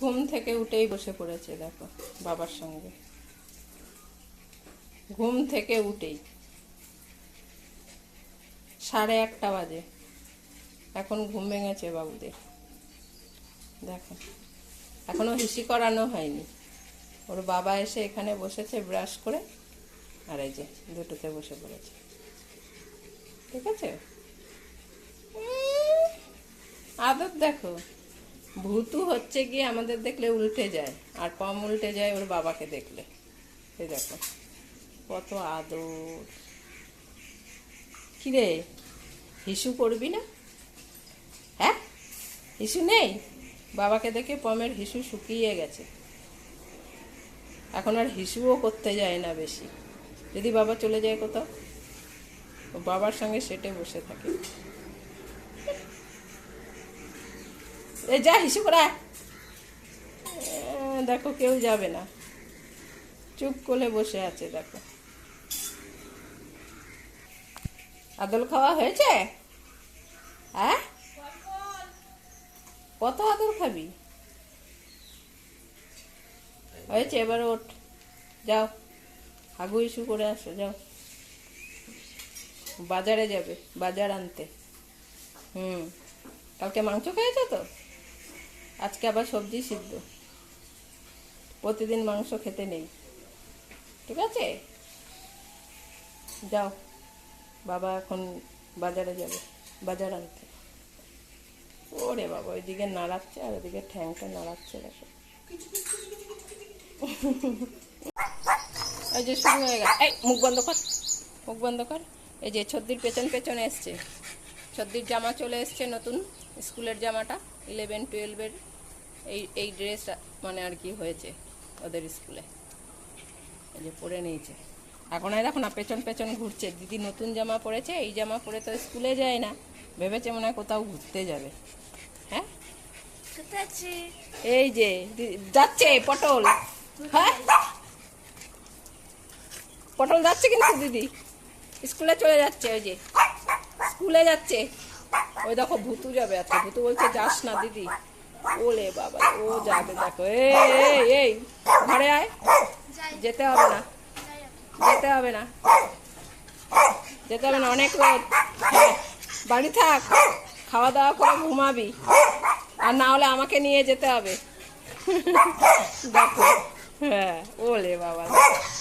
ঘুম থেকে উঠেই বসে পড়েছে, দেখো, বাবার সঙ্গে। ঘুম থেকে উঠেই। সাড়ে একটা বাজে। এখন ঘুম ভেঙেছে বাবুদের। দেখো, এখনও হিসি করানো হয়নি। ওর বাবা এসে এখানে বসেছে ব্রাশ করে, আর এই যে, দুটোতে বসে পড়েছে। ঠিক আছে? আদর দেখো। ভূতু হচ্ছে গিয়ে আমাদের দেখলে উল্টে যায়, আর কম উল্টে যায় ওর বাবাকে দেখলে। এই দেখো, কত আদর। কিরে, হিসু করবি না? হ্যাঁ? হিসু নেই? বাবাকে দেখে পমের হিসু শুকিয়ে গেছে। এখন আর হিসুও করতে যায় না বেশি। যদি বাবা চলে যায় কোথাও বাবার সঙ্গে সেটে বসে থাকে। এ, যা হিসু করা দেখো কেউ যাবে না। চুপ করে বসে আছে, দেখো। আদল খাওয়া হয়েছে? হ্যাঁ? কত আদর খাবি? হয়েছে, এবার ওঠ। যাও। হাগু ইস্যু করে আসো, যাও। বাজারে যাবে, বাজার আনতে। হুম। কালকে মাংস খেয়েছো তো? আজকে আবার সবজি সিদ্ধ। প্রতিদিন মাংস খেতে নেই। ঠিক আছে? যাও। বাবা এখন বাজারে যাবে। বাজার আনতে। ওরে বাবা, ওইদিকে নাড়াচ্ছে আর ওইদিকে ঠ্যাংটা নাড়াচ্ছে দেখো। এই যে শুরু হয়ে গেল। এই, মুখ বন্ধ কর। মুখ বন্ধ কর। এই যে ছদ্দির পেছন পেছনে এসছে। ছদ্দির জামা চলে এসছে নতুন। স্কুলের জামাটা ইলেভেন টুয়েলভের এই এই ড্রেসটা মানে আর কি হয়েছে ওদের স্কুলে। এই যে পরে নিয়েছে। এখন আর দেখো না, পেছন পেছন ঘুরছে। দিদি নতুন জামা পরেছে, এই জামা পরে তো স্কুলে যায় না। ভেবেছে মনে হয় কোথাও ঘুরতে যাবে। হ্যাঁ? এই যে যাচ্ছে, পটল। হ্যাঁ? পটল যাচ্ছে কিন্তু দিদি। স্কুলে চলে যাচ্ছে, ওই যে। স্কুলে যাচ্ছে। ওই দেখো, ভুতু যাবে আজকে। ভুতু বলছে, যাস না দিদি। ওলে বাবা ও যাবে দেখো এই এই ঘরে আয়। যেতে হবে না যেতে হবে না যেতে হবে না অনেক রোদ। হ্যাঁ, বাড়ি থাক খাওয়া দাওয়া করে ঘুমাবি আর না হলে আমাকে নিয়ে যেতে হবে। দেখো হ্যাঁ ওলে বাবা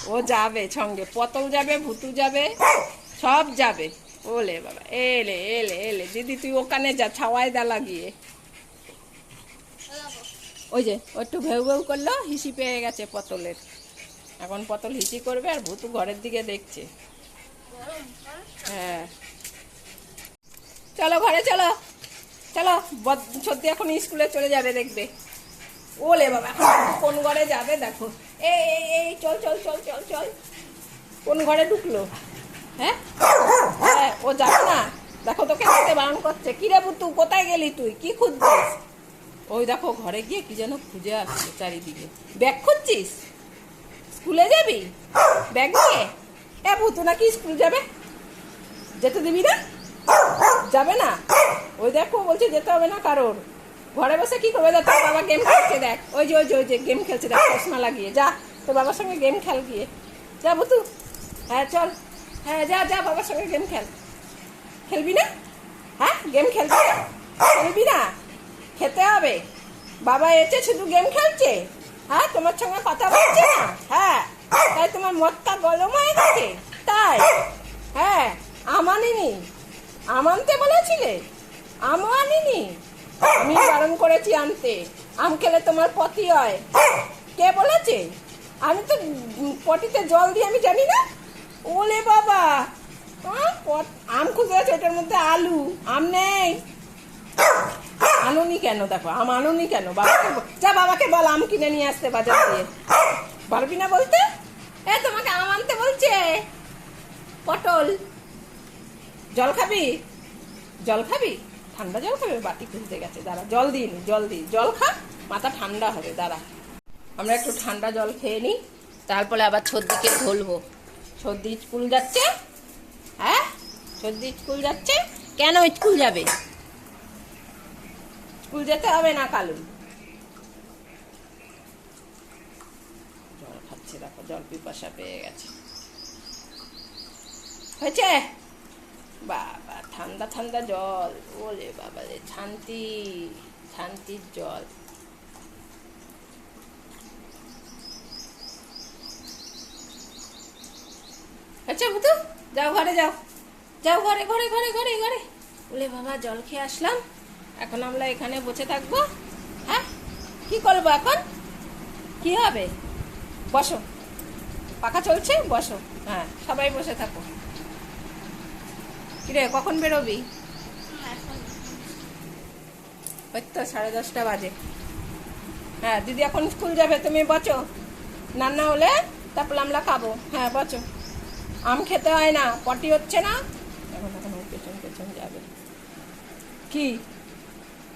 ও যাবে সঙ্গে পতল যাবে ভুতু যাবে সব যাবে। ওলে বাবা এলে এলে এলে দিদি তুই ওখানে যা ছাওয়াই দা লাগিয়ে। ওই যে, একটু ভেউ ভেউ করল, হিসি পেয়ে গেছে পটলের। এখন পটল হিসি করবে আর ভুতু ঘরের দিকে দেখছে। হ্যাঁ। চলো ঘরে, চলো। চলো সত্যি এখন স্কুলে চলে যাবে দেখবে। ওলে বাবা, কোন ঘরে যাবে দেখো। এই এই এই, চল চল চল চল চল। কোন ঘরে ঢুকলো? হ্যাঁ? হ্যাঁ ও যাবে না। দেখো তোকে বারণ করছে। কি রে বুতু কোথায় গেলি তুই? কি খুঁজছিস? ওই দেখো, ঘরে গিয়ে কি যেন খুঁজে আসছে চারিদিকে। ব্যাগ খুঁজছিস? স্কুলে যাবি? ব্যাগ নিয়ে? এ ভুতু নাকি স্কুল যাবে? যেতে দিবি না? যাবে না? ওই দেখো, বলছে যেতে হবে না কারোর। ঘরে বসে কি করবে দেখ, তোর বাবা গেম খেলছে দেখ। ওই যে ওই যে ওই যে গেম খেলছে দেখ, চশমা লাগিয়ে। যা, তোর বাবার সঙ্গে গেম খেল গিয়ে। যা বুতু হ্যাঁ চল। হ্যাঁ যা যা, বাবার সঙ্গে গেম খেল। খেলবি না? হ্যাঁ গেম খেলবি না? খেলবি না? খেতে হবে। বাবা এসে শুধু গেম খেলছে? হ্যাঁ তোমার সঙ্গে কথা বলছে না? হ্যাঁ তাই তোমার মদটা গরম হয়ে গেছে? তাই? হ্যাঁ আম আনিনি। আম আনতে বলেছিলে? আমও আনিনি। আমি বারণ করেছি আনতে। আম খেলে তোমার পতি হয়। কে বলেছে? আমি তো পটিতে জল দিয়ে আমি জানি না। ওলে বাবা, আম খুঁজে আছে ওটার মধ্যে আলু। আম নেই। আনুনি কেন? দেখো, আম আনুনি কেন? বাবাকে যা বাবাকে বল, আম কিনে নিয়ে আসতে বাজার দিয়ে। পারবি না বলতে? এ, তোমাকে আম আনতে বলছে। পটল। জল খাবি? জল খাবি? ঠান্ডা জল খাবে? বাটি খুলতে গেছে। দাঁড়া, জল দিন জল দিই জল খা, মাথা ঠান্ডা হবে, দাঁড়া। আমরা একটু ঠান্ডা জল খেয়ে নিই। তারপরে আবার সর্দিকে ধরবো। সর্দি স্কুল যাচ্ছে হ্যাঁ? সর্দি স্কুল যাচ্ছে? কেন স্কুল যাবে? স্কুল যেতে হবে না কালু? খাচ্ছে, দেখো, জল পিপাসা পেয়ে গেছে। হয়েছে? বাবা, ঠান্ডা ঠান্ডা জল। বাবা রে, শান্তি, শান্তির জল। আচ্ছা বুতু যাও ঘরে, যাও। যাও ঘরে ঘরে ঘরে ঘরে ঘরে। বলে বাবা, জল খেয়ে আসলাম। এখন আমরা এখানে বসে থাকব। হ্যাঁ? কি করব এখন? কি হবে? বসো। পাখা চলছে? বসো। হ্যাঁ সবাই বসে থাকো। কিরে, কখন বেরোবি? ওই তো সাড়ে দশটা বাজে। হ্যাঁ দিদি এখন স্কুল যাবে, তুমি বচো রান্না হলে তারপর আমরা খাব। হ্যাঁ বচো আম খেতে হয় না, পটি হচ্ছে না। এখন এখন পেছন পেছন যাবে। কি?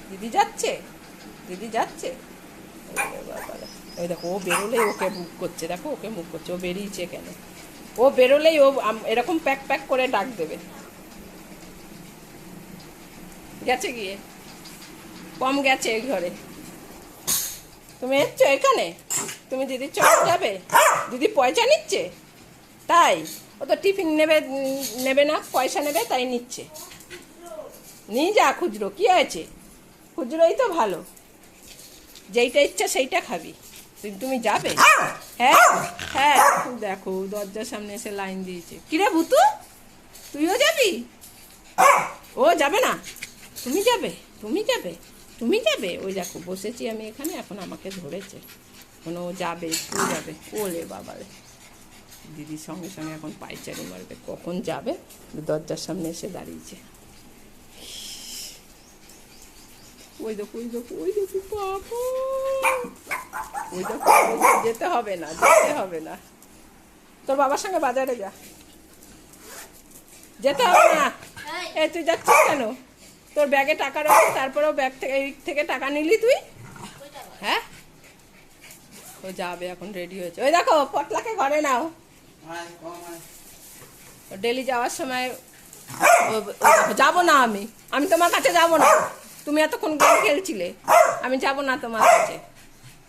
দিদি যাচ্ছে? দিদি যাচ্ছে? দেখো, ও বেরোলেই ওকে মুখ করছে, দেখো, ওকে মুখ করছে, ও বেরিয়েছে কেন? ও বেরোলেই ও এরকম প্যাক প্যাক করে ডাক দেবে। গেছে গিয়ে? কম গেছে এই ঘরে। তুমি এসছো এখানে? তুমি দিদির চলে যাবে? দিদি পয়সা নিচ্ছে? তাই? ও তো টিফিন নেবে নেবে না, পয়সা নেবে, তাই নিচ্ছে। নিয়ে যা খুচরো, কি আছে খুচরোই তো ভালো। যেইটা ইচ্ছা সেইটা খাবি। তুমি যাবে? হ্যাঁ? হ্যাঁ। দেখো, দরজার সামনে এসে লাইন দিয়েছে। কিরে ভুতু, তুইও যাবি? ও যাবে না। তুমি যাবে তুমি যাবে তুমি যাবে। ওই দেখো, বসেছি আমি এখানে, এখন আমাকে ধরেছে। এখন ও যাবে স্কুল যাবে। ওলে বাবারে দিদির সঙ্গে সঙ্গে এখন পাইচারি মারবে। কখন যাবে? দরজার সামনে এসে দাঁড়িয়েছে। ওই দেখো ওই দেখো ওই দেখো বাবা। ওই দেখো যেতে হবে না যেতে হবে না। তোর বাবার সঙ্গে বাজারে যা। যেতে হবে না। এ তুই যাচ্ছিস কেন? তোর ব্যাগে টাকা রাখি তারপরেও ব্যাগ থেকে এই থেকে টাকা নিলি তুই? হ্যাঁ? ও যাবে এখন রেডি হয়েছে। ওই দেখো পটলাকে ঘরে নাও। ডেলি যাওয়ার সময় যাব না আমি। আমি তোমার কাছে যাব না। তুমি এতক্ষণ গেম খেলছিলে আমি যাব না তোমার কাছে।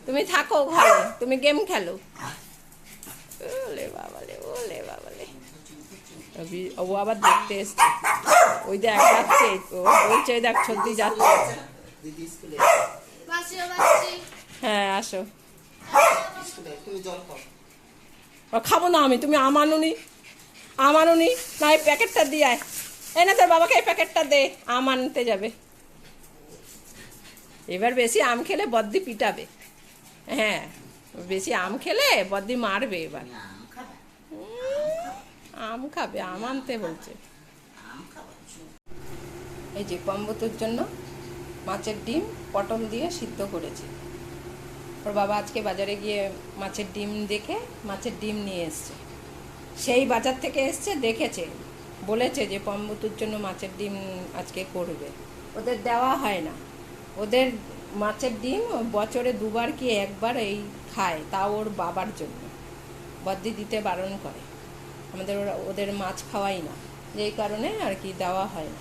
তুমি থাকো ঘরে তুমি গেম খেলো। ওলে বাবালে ওলে বাবালে। ও আবার দেখতে এসছে। ওই দেখ যাচ্ছে। ও বলছে ওই দেখ সত্যি যাচ্ছে। হ্যাঁ আসো স্কুলে তুমি জল খাও ও খাব না আমি তুমি আমানুনি আমানুনি না এই প্যাকেটটা দিয়ে আয়। এই না তোর বাবাকে এই প্যাকেটটা দে আম আনতে যাবে। এবার বেশি আম খেলে বদ্দি পিটাবে। হ্যাঁ বেশি আম খেলে বদ্দি মারবে এবার। আম খাবে। আম আনতে বলছে। এই যে কম্বতুর জন্য মাছের ডিম পটল দিয়ে সিদ্ধ করেছি। ওর বাবা আজকে বাজারে গিয়ে মাছের ডিম দেখে মাছের ডিম নিয়ে এসছে। সেই বাজার থেকে এসছে দেখেছে। বলেছে যে পম্বতুর জন্য মাছের ডিম আজকে করবে। ওদের দেওয়া হয় না। ওদের মাছের ডিম বছরে দুবার কি একবার এই খায়, তাও ওর বাবার জন্য। বদ্দি দিতে বারণ করে। আমাদের ওরা, ওদের মাছ খাওয়াই না। যেই কারণে আর কি দেওয়া হয় না।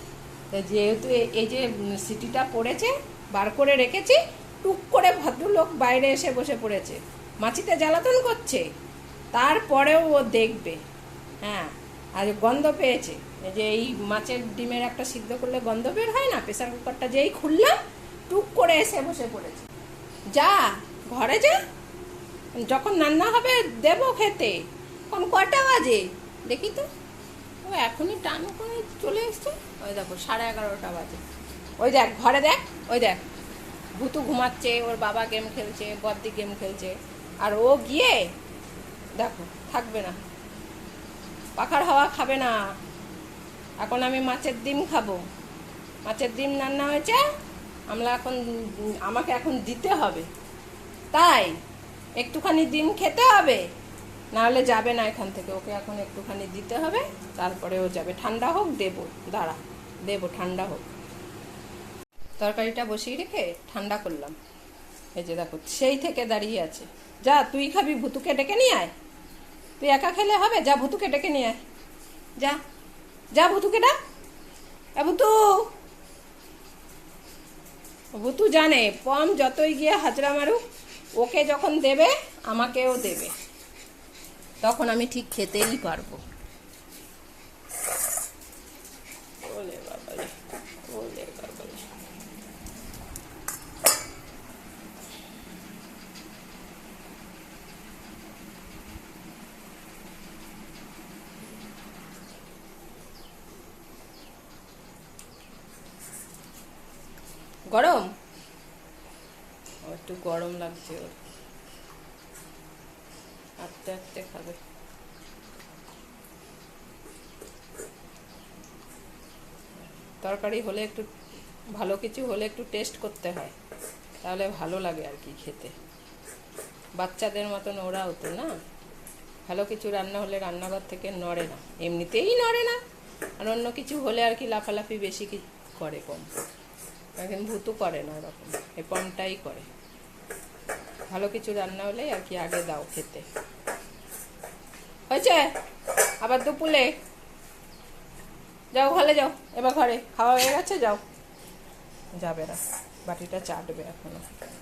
তো যেহেতু এই যে সিটিটা পড়েছে, বার করে রেখেছি, টুক করে ভদ্রলোক বাইরে এসে বসে পড়েছে। মাছিতে জ্বালাতন করছে। তারপরেও ও দেখবে। হ্যাঁ আর গন্ধ পেয়েছে। যে এই মাছের ডিমের একটা সিদ্ধ করলে গন্ধ বের হয় না? প্রেসার কুকারটা যেই খুললাম টুক করে এসে বসে পড়েছে। যা, ঘরে যা। যখন রান্না হবে, দেবো খেতে। কোন কটা বাজে? দেখি তো। ও এখনই টান করে চলে এসছে। ওই দেখো, সাড়ে এগারোটা বাজে। ওই দেখ, ঘরে দেখ, ওই দেখ। ভুতু ঘুমাচ্ছে, ওর বাবা গেম খেলছে, বদ্দি গেম খেলছে। আর ও গিয়ে, দেখো, থাকবে না। পাখার হাওয়া খাবে না। এখন আমি মাছের ডিম খাব। মাছের ডিম রান্না হয়েছে? আমরা এখন, আমাকে এখন দিতে হবে। তাই, একটুখানি ডিম খেতে হবে। নাহলে যাবে না এখান থেকে। ওকে এখন একটুখানি দিতে হবে, তারপরে ও যাবে। ঠান্ডা হোক, দেবো। দাঁড়া, দেবো, ঠান্ডা হোক। তরকারিটা বসিয়ে রেখে ঠান্ডা করলাম। এই যে দেখো, সেই থেকে দাঁড়িয়ে আছে। যা, তুই খাবি, ভুতুকে ডেকে নিয়ে আয়। তুই একা খেলে হবে? যা, ভুতুকে ডেকে নিয়ে আয়। যা যা, ভুতুকে ডাক। ভুতু! ভুতু জানে, পম যতই গিয়ে হাজরা মারুক, ওকে যখন দেবে, আমাকেও দেবে। তখন আমি ঠিক খেতেই পারব ওলে বাবালে ওলে বাবালে গরম? একটু গরম লাগছে ওর। আস্তে আস্তে খাবে। তরকারি হলে একটু, ভালো কিছু হলে একটু টেস্ট করতে হয়। তাহলে ভালো লাগে আর কি খেতে। বাচ্চাদের মতন ওরাও তো, না? ভালো কিছু রান্না হলে রান্নাঘর থেকে নড়ে না। এমনিতেই নড়ে না। আর অন্য কিছু হলে আর কি লাফালাফি বেশি করে কম? এখন ভূতু করে না ওরকম এ পমটাই করে। ভালো কিছু রান্না হলে আর কি আগে দাও খেতে। হয়েছে? আবার দুপুলে? যাও ঘরে যাও, এবার ঘরে। খাওয়া হয়ে গেছে, যাও। যাবে না। বাটিটা চাটবে এখনও।